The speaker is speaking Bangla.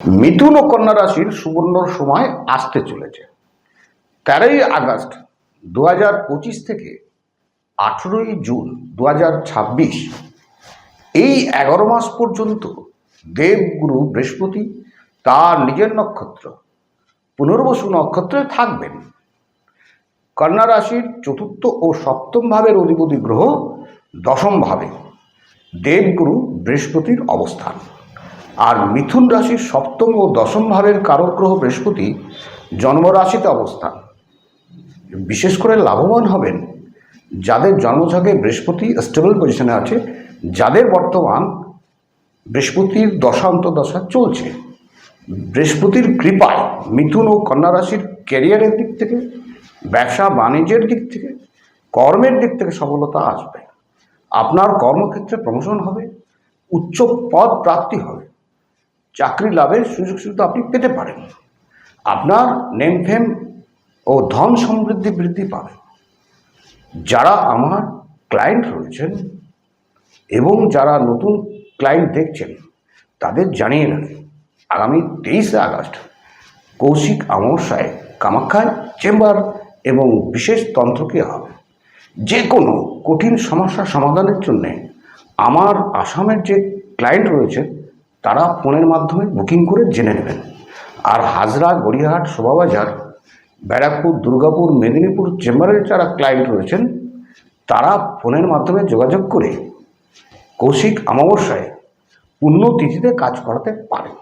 মিথুন ও কন্যা রাশির সুবর্ণ সময় আসতে চলেছে। তেরোই আগস্ট দু থেকে আঠেরোই জুন দু এই এগারো মাস পর্যন্ত দেবগুরু বৃহস্পতি তার নিজের নক্ষত্র, পুনর্বসু নক্ষত্রে থাকবেন। কন্যা রাশির চতুর্থ ও সপ্তম ভাবের অধিপতি গ্রহ দশম ভাবে দেবগুরু বৃহস্পতির অবস্থান। আর মিথুন রাশির সপ্তম ও দশম ভাবের কারক গ্রহ বৃহস্পতি জন্মরাশিতে অবস্থান। বিশেষ করে লাভবান হবেন যাদের জন্মছকে বৃহস্পতি স্টেবল পজিশনে আছে, যাদের বর্তমান বৃহস্পতির দশান্ত দশা চলছে। বৃহস্পতির কৃপায় মিথুন ও কন্যা রাশির ক্যারিয়ারের দিক থেকে, ব্যবসা বাণিজ্যের দিক থেকে, কর্মের দিক থেকে সফলতা আসবে। আপনার কর্মক্ষেত্রে প্রমোশন হবে, উচ্চ পদ প্রাপ্তি হবে। চাকরি লাভের সুযোগ সুবিধা আপনি পেতে পারেন। আপনার নেম ফেম ও ধন সমৃদ্ধি বৃদ্ধি পাবে। যারা আমার ক্লায়েন্ট রয়েছেন এবং যারা নতুন ক্লায়েন্ট দেখছেন, তাদের জানিয়ে রাখি আগামী তেইশে আগস্ট কৌশিক অমাবস্যায় কামাখ্যায় চেম্বার এবং বিশেষ তন্ত্রকে হবে। যে কোনো কঠিন সমস্যার সমাধানের জন্যে আমার আসামের যে ক্লায়েন্ট রয়েছে তারা ফোনের মাধ্যমে বুকিং করে জেনে নেবেন। আর হাজরা, গড়িয়াহাট, শোভাবাজার, ব্যারাকপুর, দুর্গাপুর, মেদিনীপুর চেম্বারের যারা ক্লায়েন্ট রয়েছেন, তারা ফোনের মাধ্যমে যোগাযোগ করে কৌশিক অমাবস্যায় পুণ্যতিথিতে কাজ করাতে পারেন।